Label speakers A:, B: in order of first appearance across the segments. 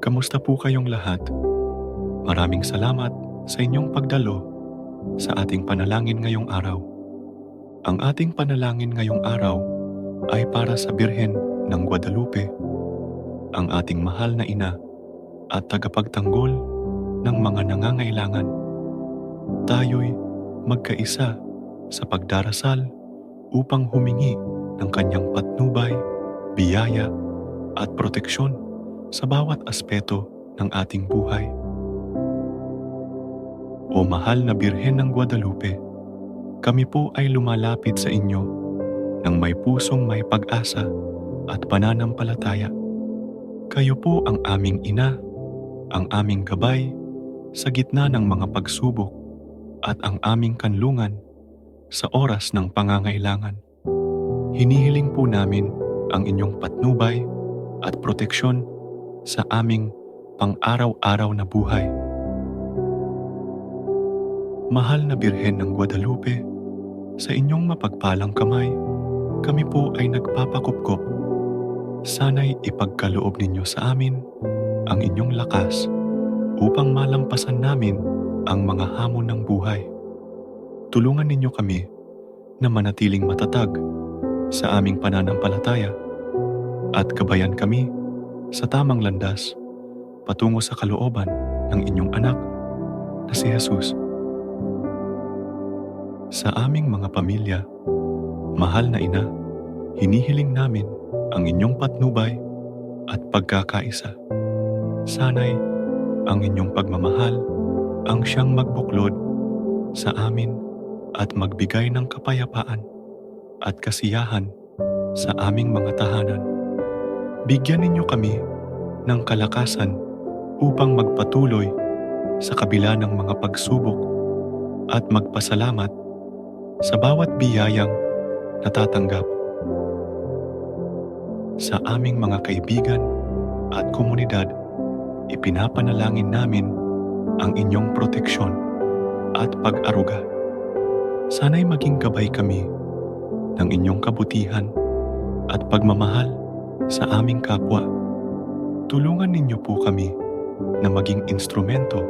A: Kamusta po kayong lahat? Maraming salamat sa inyong pagdalo sa ating panalangin ngayong araw. Ang ating panalangin ngayong araw ay para sa Birhen ng Guadalupe, ang ating mahal na ina at tagapagtanggol ng mga nangangailangan. Tayo'y magkaisa sa pagdarasal upang humingi ng kanyang patnubay, biyaya at proteksyon sa bawat aspeto ng ating buhay. O mahal na Birhen ng Guadalupe, kami po ay lumalapit sa inyo ng may pusong may pag-asa at pananampalataya. Kayo po ang aming ina, ang aming gabay sa gitna ng mga pagsubok at ang aming kanlungan sa oras ng pangangailangan. Hinihiling po namin ang inyong patnubay at proteksyon sa aming pang-araw-araw na buhay. Mahal na Birhen ng Guadalupe, sa inyong mapagpalang kamay, kami po ay nagpapakupkop. Sana'y ipagkaloob ninyo sa amin ang inyong lakas upang malampasan namin ang mga hamon ng buhay. Tulungan ninyo kami na manatiling matatag sa aming pananampalataya at gabayan kami sa tamang landas patungo sa kalooban ng inyong anak na si Jesus. Sa aming mga pamilya, mahal na ina, hinihiling namin ang inyong patnubay at pagkakaisa. Sana'y ang inyong pagmamahal ang siyang magbuklod sa amin at magbigay ng kapayapaan at kasiyahan sa aming mga tahanan. Bigyan ninyo kami ng kalakasan upang magpatuloy sa kabila ng mga pagsubok at magpasalamat sa bawat biyayang natatanggap. Sa aming mga kaibigan at komunidad, ipinapanalangin namin ang inyong proteksyon at pag-aruga. Sana'y maging gabay kami ng inyong kabutihan at pagmamahal sa aming kapwa. Tulungan ninyo po kami na maging instrumento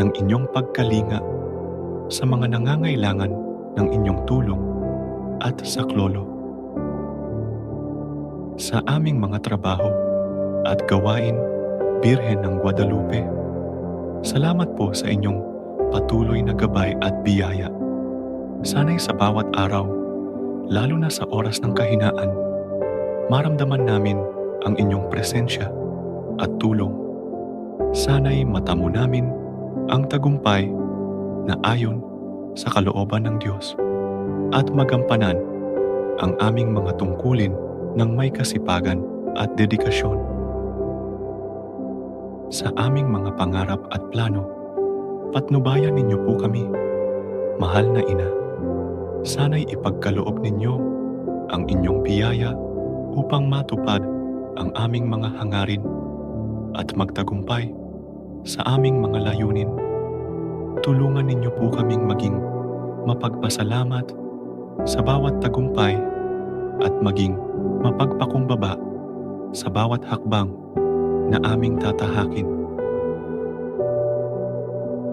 A: ng inyong pagkalinga sa mga nangangailangan ng inyong tulong at saklolo. Sa aming mga trabaho at gawain, Birhen ng Guadalupe, salamat po sa inyong patuloy na gabay at biyaya. Sana'y sa bawat araw, lalo na sa oras ng kahinaan, maramdaman namin ang inyong presensya at tulong. Sana'y matamo namin ang tagumpay na ayon sa kalooban ng Diyos at magampanan ang aming mga tungkulin ng may kasipagan at dedikasyon. Sa aming mga pangarap at plano, patnubayan ninyo po kami, mahal na ina. Sana'y ipagkaloob ninyo ang inyong biyaya upang matupad ang aming mga hangarin at magtagumpay sa aming mga layunin. Tulungan ninyo po kaming maging mapagpasalamat sa bawat tagumpay at maging mapagpakumbaba sa bawat hakbang na aming tatahakin.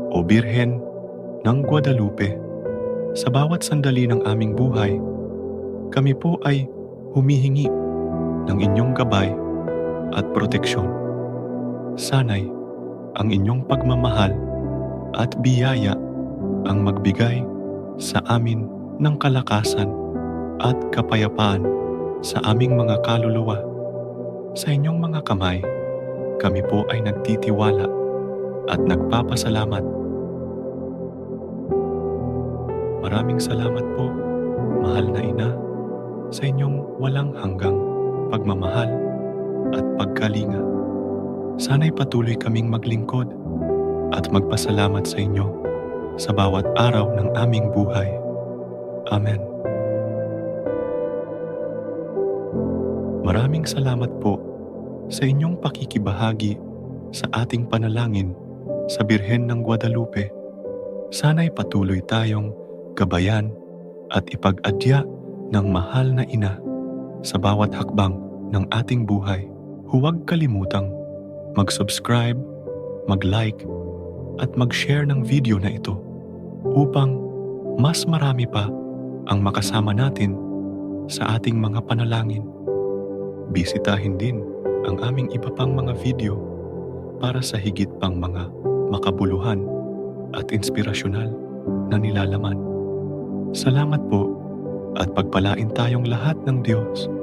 A: O Birhen ng Guadalupe, sa bawat sandali ng aming buhay, kami po ay humihingi ng inyong gabay at proteksyon. Sana'y ang inyong pagmamahal at biyaya ang magbigay sa amin ng kalakasan at kapayapaan sa aming mga kaluluwa. Sa inyong mga kamay, kami po ay nagtitiwala at nagpapasalamat. Maraming salamat po, mahal na ina, sa inyong walang hanggang pagmamahal at pagkalinga. Sana'y patuloy kaming maglingkod at magpasalamat sa inyo sa bawat araw ng aming buhay. Amen. Maraming salamat po sa inyong pakikibahagi sa ating panalangin sa Birhen ng Guadalupe. Sana'y patuloy tayong gabayan at ipag-adya ng mahal na ina sa bawat hakbang ng ating buhay. Huwag kalimutang mag-subscribe, mag-like, at mag-share ng video na ito upang mas marami pa ang makasama natin sa ating mga panalangin. Bisitahin din ang aming iba pang mga video para sa higit pang mga makabuluhan at inspirasyonal na nilalaman. Salamat po at pagpalain tayong lahat ng Diyos